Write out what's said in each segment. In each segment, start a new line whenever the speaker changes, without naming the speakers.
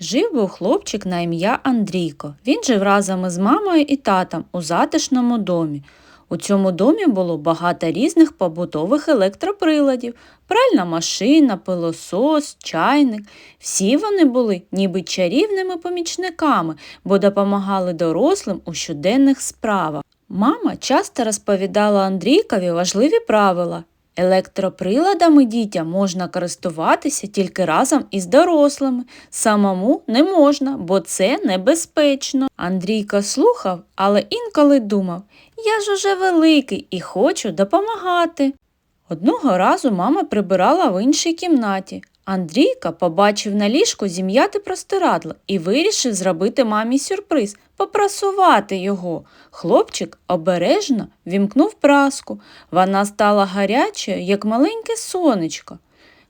Жив був хлопчик на ім'я Андрійко. Він жив разом із мамою і татом у затишному домі. У цьому домі було багато різних побутових електроприладів, пральна машина, пилосос, чайник. Всі вони були ніби чарівними помічниками, бо допомагали дорослим у щоденних справах. Мама часто розповідала Андрійкові важливі правила. Електроприладами дітям можна користуватися тільки разом із дорослими. Самому не можна, бо це небезпечно. Андрійко слухав, але інколи думав, я ж уже великий і хочу допомагати. Одного разу мама прибирала в іншій кімнаті. Андрійка побачив на ліжку зім'яти простирадло і вирішив зробити мамі сюрприз попрасувати його. Хлопчик обережно вімкнув праску. Вона стала гарячою, як маленьке сонечко.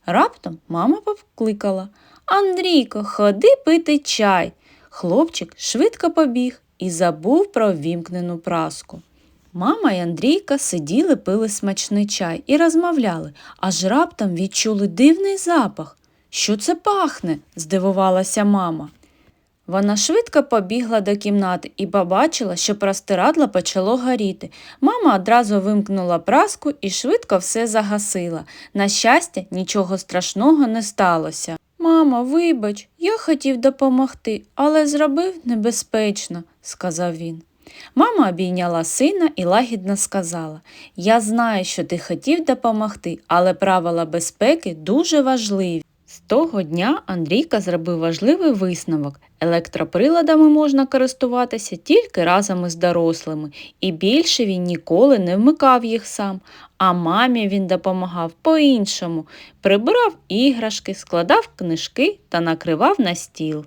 Раптом мама покликала Андрійко, ходи пити чай. Хлопчик швидко побіг і забув про ввімкнену праску. Мама і Андрійка сиділи, пили смачний чай і розмовляли, аж раптом відчули дивний запах. Що це пахне? здивувалася мама. Вона швидко побігла до кімнати і побачила, що простирадло почало горіти. Мама одразу вимкнула праску і швидко все загасила. На щастя, нічого страшного не сталося. Мамо, вибач, я хотів допомогти, але зробив небезпечно, сказав він. Мама обійняла сина і лагідно сказала Я знаю, що ти хотів допомогти, але правила безпеки дуже важливі. З того дня Андрійка зробив важливий висновок. Електроприладами можна користуватися тільки разом із дорослими, і більше він ніколи не вмикав їх сам, а мамі він допомагав по-іншому, прибирав іграшки, складав книжки та накривав на стіл.